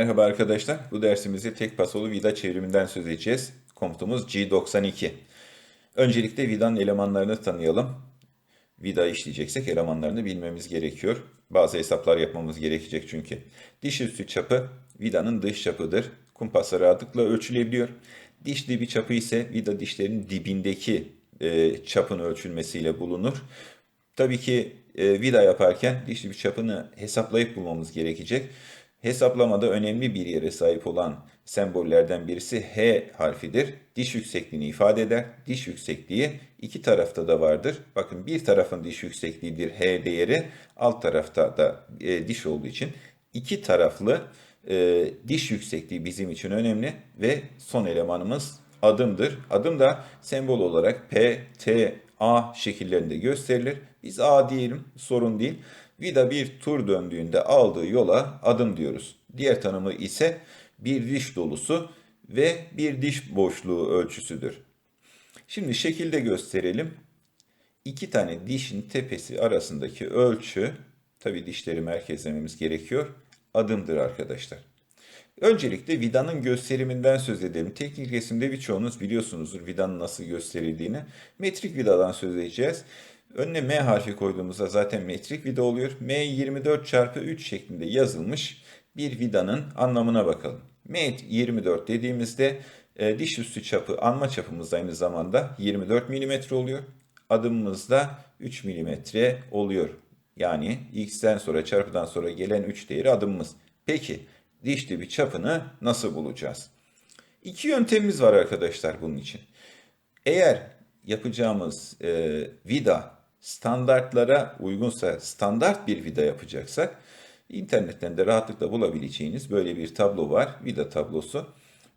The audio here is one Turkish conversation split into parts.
Merhaba arkadaşlar. Bu dersimizde tek pasolu vida çevriminden söz edeceğiz. Komutumuz G92. Öncelikle vidanın elemanlarını tanıyalım. Vida işleyeceksek elemanlarını bilmemiz gerekiyor. Bazı hesaplar yapmamız gerekecek çünkü. Diş üstü çapı vidanın dış çapıdır. Kumpasla rahatlıkla ölçülebiliyor. Diş dibi çapı ise vida dişlerin dibindeki e, çapın ölçülmesiyle bulunur. Tabii ki e, vida yaparken diş dibi çapını hesaplayıp bulmamız gerekecek. Hesaplamada önemli bir yere sahip olan sembollerden birisi H harfidir. Diş yüksekliğini ifade eder. Diş yüksekliği iki tarafta da vardır. Bakın bir tarafın diş yüksekliğidir H değeri. Alt tarafta da e, diş olduğu için iki taraflı e, diş yüksekliği bizim için önemli ve son elemanımız adımdır. Adım da sembol olarak P, T, A şekillerinde gösterilir. Biz A diyelim sorun değil. Vida bir tur döndüğünde aldığı yola adım diyoruz. Diğer tanımı ise bir diş dolusu ve bir diş boşluğu ölçüsüdür. Şimdi şekilde gösterelim. İki tane dişin tepesi arasındaki ölçü, tabi dişleri merkezlememiz gerekiyor, adımdır arkadaşlar. Öncelikle vidanın gösteriminden söz edelim. Teknik resimde birçoğunuz biliyorsunuzdur vidanın nasıl gösterildiğini. Metrik vidadan söz edeceğiz. Önüne M harfi koyduğumuzda zaten metrik vida oluyor. M 24 çarpı 3 şeklinde yazılmış bir vidanın anlamına bakalım. M 24 dediğimizde e, diş üstü çapı anma çapımız aynı zamanda 24 mm oluyor. Adımımız da 3 mm oluyor. Yani x'ten sonra çarpıdan sonra gelen 3 değeri adımımız. Peki diş dibi çapını nasıl bulacağız? İki yöntemimiz var arkadaşlar bunun için. Eğer yapacağımız e, vida standartlara uygunsa standart bir vida yapacaksak internetten de rahatlıkla bulabileceğiniz böyle bir tablo var. Vida tablosu.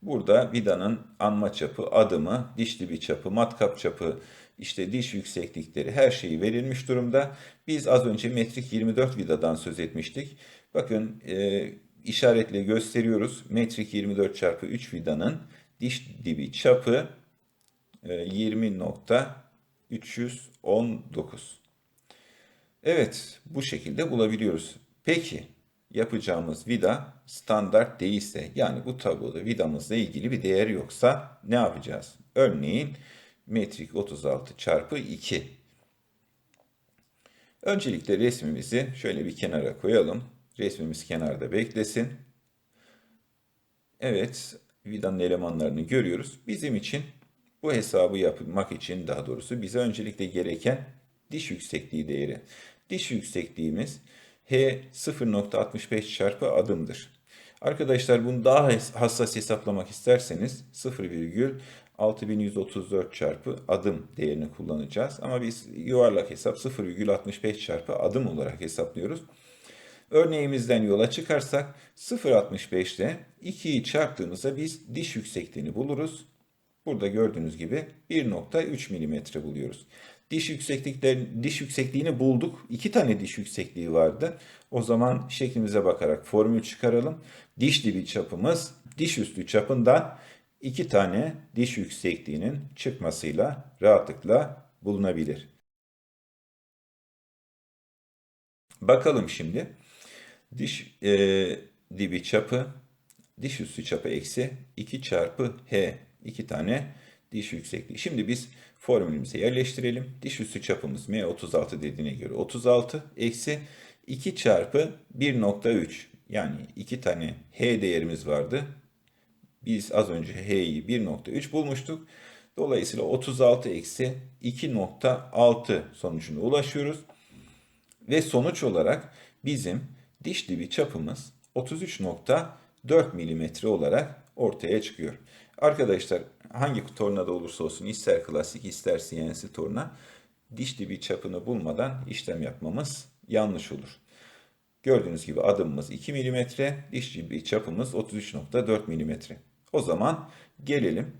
Burada vidanın anma çapı, adımı, diş dibi çapı, matkap çapı, işte diş yükseklikleri her şeyi verilmiş durumda. Biz az önce metrik 24 vidadan söz etmiştik. Bakın e, işaretle gösteriyoruz. Metrik 24 çarpı 3 vidanın diş dibi çapı e, 20.319. Evet bu şekilde bulabiliyoruz. Peki yapacağımız vida standart değilse yani bu tabloda vidamızla ilgili bir değer yoksa ne yapacağız? Örneğin metrik 36 çarpı 2. Öncelikle resmimizi şöyle bir kenara koyalım. Resmimiz kenarda beklesin. Evet, vidanın elemanlarını görüyoruz. Bizim için bu hesabı yapmak için daha doğrusu bize öncelikle gereken diş yüksekliği değeri. Diş yüksekliğimiz H 0.65 çarpı adımdır. Arkadaşlar bunu daha hassas hesaplamak isterseniz 0,6134 çarpı adım değerini kullanacağız. Ama biz yuvarlak hesap 0,65 çarpı adım olarak hesaplıyoruz. Örneğimizden yola çıkarsak 0.65 ile 2'yi çarptığımızda biz diş yüksekliğini buluruz. Burada gördüğünüz gibi 1.3 mm buluyoruz. Diş yüksekliklerin diş yüksekliğini bulduk. İki tane diş yüksekliği vardı. O zaman şeklimize bakarak formül çıkaralım. Diş dibi çapımız diş üstü çapından iki tane diş yüksekliğinin çıkmasıyla rahatlıkla bulunabilir. Bakalım şimdi. Diş e, dibi çapı diş üstü çapı eksi 2 çarpı h. 2 tane diş yüksekliği. Şimdi biz formülümüze yerleştirelim. Diş üstü çapımız M36 dediğine göre 36 eksi 2 çarpı 1.3 yani 2 tane H değerimiz vardı. Biz az önce H'yi 1.3 bulmuştuk. Dolayısıyla 36 eksi 2.6 sonucuna ulaşıyoruz. Ve sonuç olarak bizim diş dibi çapımız 33.4 mm olarak ortaya çıkıyor. Arkadaşlar hangi tornada olursa olsun ister klasik ister CNC torna diş dibi çapını bulmadan işlem yapmamız yanlış olur. Gördüğünüz gibi adımımız 2 mm, diş dibi çapımız 33.4 mm. O zaman gelelim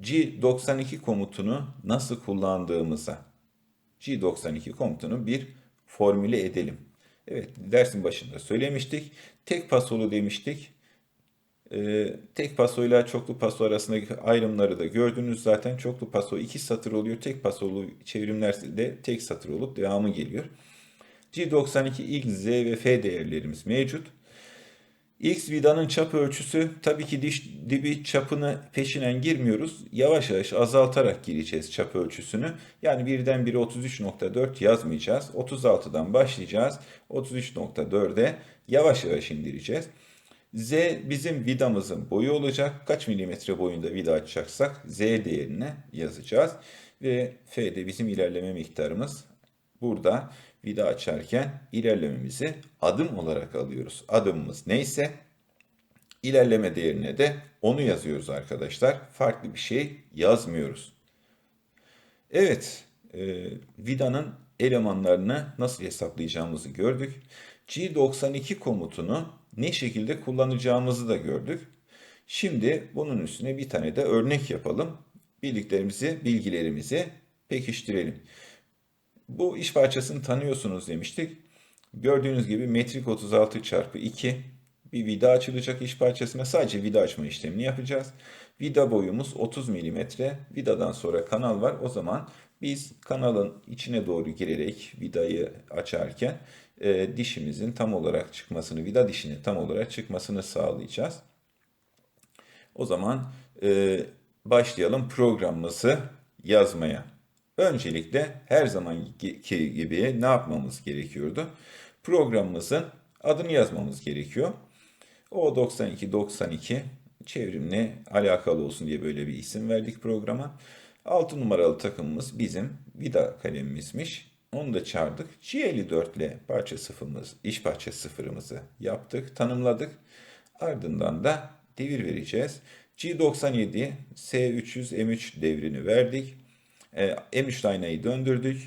G92 komutunu nasıl kullandığımıza. G92 komutunu bir formüle edelim. Evet dersin başında söylemiştik. Tek pasolu demiştik. Ee, tek pasoyla çoklu paso arasındaki ayrımları da gördünüz zaten. Çoklu paso iki satır oluyor. Tek pasolu çevrimler de tek satır olup devamı geliyor. G92 ilk Z ve F değerlerimiz mevcut. X vidanın çap ölçüsü tabii ki diş dibi çapını peşinen girmiyoruz. Yavaş yavaş azaltarak gireceğiz çap ölçüsünü. Yani birden bire 33.4 yazmayacağız. 36'dan başlayacağız. 33.4'e yavaş yavaş indireceğiz. Z bizim vidamızın boyu olacak. Kaç milimetre boyunda vida açacaksak Z değerini yazacağız. Ve F de bizim ilerleme miktarımız. Burada vida açarken ilerlememizi adım olarak alıyoruz. Adımımız neyse ilerleme değerine de onu yazıyoruz arkadaşlar. Farklı bir şey yazmıyoruz. Evet, e, vidanın elemanlarını nasıl hesaplayacağımızı gördük. G92 komutunu ne şekilde kullanacağımızı da gördük. Şimdi bunun üstüne bir tane de örnek yapalım. Bildiklerimizi, bilgilerimizi pekiştirelim. Bu iş parçasını tanıyorsunuz demiştik. Gördüğünüz gibi metrik 36 çarpı 2 bir vida açılacak iş parçasına sadece vida açma işlemini yapacağız. Vida boyumuz 30 mm. Vidadan sonra kanal var. O zaman biz kanalın içine doğru girerek vidayı açarken e, dişimizin tam olarak çıkmasını, vida dişinin tam olarak çıkmasını sağlayacağız. O zaman e, başlayalım programımızı yazmaya. Öncelikle her zamanki gibi ne yapmamız gerekiyordu? Programımızın adını yazmamız gerekiyor. O 92 92 çevrimle alakalı olsun diye böyle bir isim verdik programa. 6 numaralı takımımız bizim vida kalemimizmiş. Onu da çağırdık. G54 ile parça sıfırımız, iş parça sıfırımızı yaptık, tanımladık. Ardından da devir vereceğiz. G97 S300 M3 devrini verdik. E, M3 aynayı döndürdük.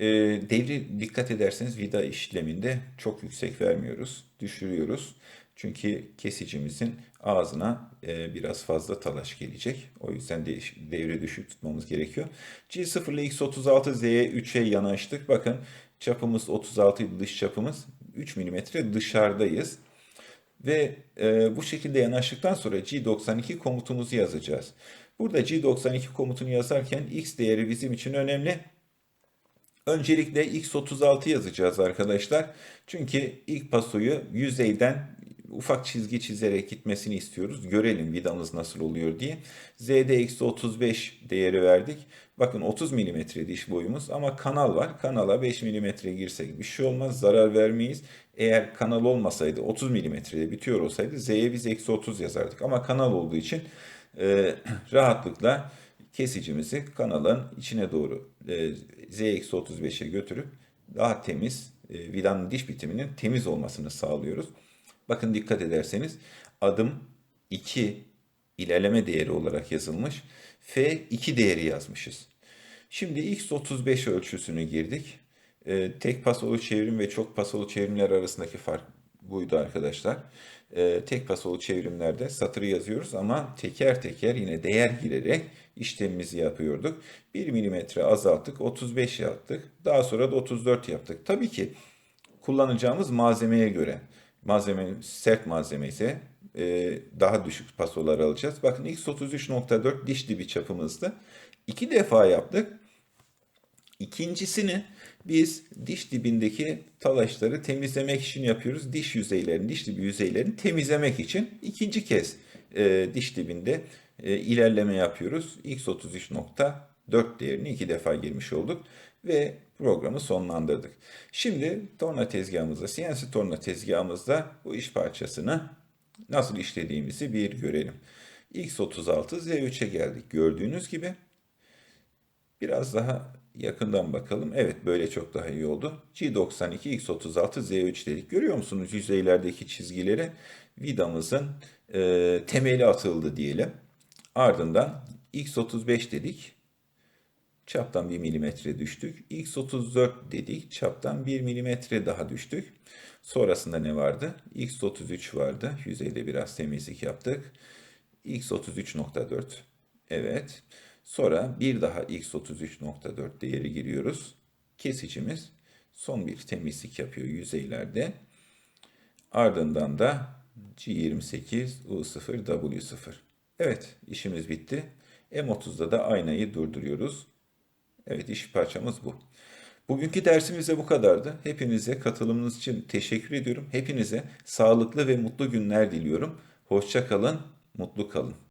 E, devri dikkat ederseniz vida işleminde çok yüksek vermiyoruz. Düşürüyoruz. Çünkü kesicimizin ağzına e, biraz fazla talaş gelecek. O yüzden de, devre düşük tutmamız gerekiyor. G0 ile X36 Z'ye 3'e yanaştık. Bakın çapımız 36 dış çapımız 3 mm dışarıdayız. Ve e, bu şekilde yanaştıktan sonra G92 komutumuzu yazacağız. Burada G92 komutunu yazarken X değeri bizim için önemli. Öncelikle X36 yazacağız arkadaşlar. Çünkü ilk pasoyu yüzeyden ufak çizgi çizerek gitmesini istiyoruz. Görelim vidamız nasıl oluyor diye. Z'de eksi 35 değeri verdik. Bakın 30 mm diş boyumuz ama kanal var. Kanala 5 mm girsek bir şey olmaz. Zarar vermeyiz. Eğer kanal olmasaydı 30 mm'de bitiyor olsaydı Z'ye biz eksi 30 yazardık. Ama kanal olduğu için e, rahatlıkla kesicimizi kanalın içine doğru e, Z eksi 35'e götürüp daha temiz e, vidanın diş bitiminin temiz olmasını sağlıyoruz. Bakın dikkat ederseniz adım 2 ilerleme değeri olarak yazılmış. F 2 değeri yazmışız. Şimdi X 35 ölçüsünü girdik. E, tek pasolu çevrim ve çok pasolu çevrimler arasındaki fark buydu arkadaşlar. E, tek pasolu çevrimlerde satırı yazıyoruz ama teker teker yine değer girerek işlemimizi yapıyorduk. 1 milimetre azalttık, 35 yaptık. Daha sonra da 34 yaptık. Tabii ki kullanacağımız malzemeye göre malzeme sert malzeme ise e, daha düşük pasolar alacağız. Bakın X33.4 diş dibi çapımızdı. İki defa yaptık. İkincisini biz diş dibindeki talaşları temizlemek için yapıyoruz. Diş yüzeylerini, diş dibi yüzeylerini temizlemek için ikinci kez e, diş dibinde e, ilerleme yapıyoruz. X33.4 değerini iki defa girmiş olduk ve programı sonlandırdık. Şimdi torna tezgahımızda, CNC torna tezgahımızda bu iş parçasını nasıl işlediğimizi bir görelim. X36 Z3'e geldik. Gördüğünüz gibi biraz daha yakından bakalım. Evet böyle çok daha iyi oldu. G92 X36 Z3 dedik. Görüyor musunuz yüzeylerdeki çizgileri? Vidamızın e, temeli atıldı diyelim. Ardından X35 dedik. Çaptan 1 milimetre düştük. X34 dedik. Çaptan 1 milimetre daha düştük. Sonrasında ne vardı? X33 vardı. Yüzeyde biraz temizlik yaptık. X33.4. Evet. Sonra bir daha X33.4 değeri giriyoruz. Kesicimiz son bir temizlik yapıyor yüzeylerde. Ardından da G28 U0 W0. Evet işimiz bitti. M30'da da aynayı durduruyoruz. Evet iş parçamız bu. Bugünkü dersimiz de bu kadardı. Hepinize katılımınız için teşekkür ediyorum. Hepinize sağlıklı ve mutlu günler diliyorum. Hoşça kalın, mutlu kalın.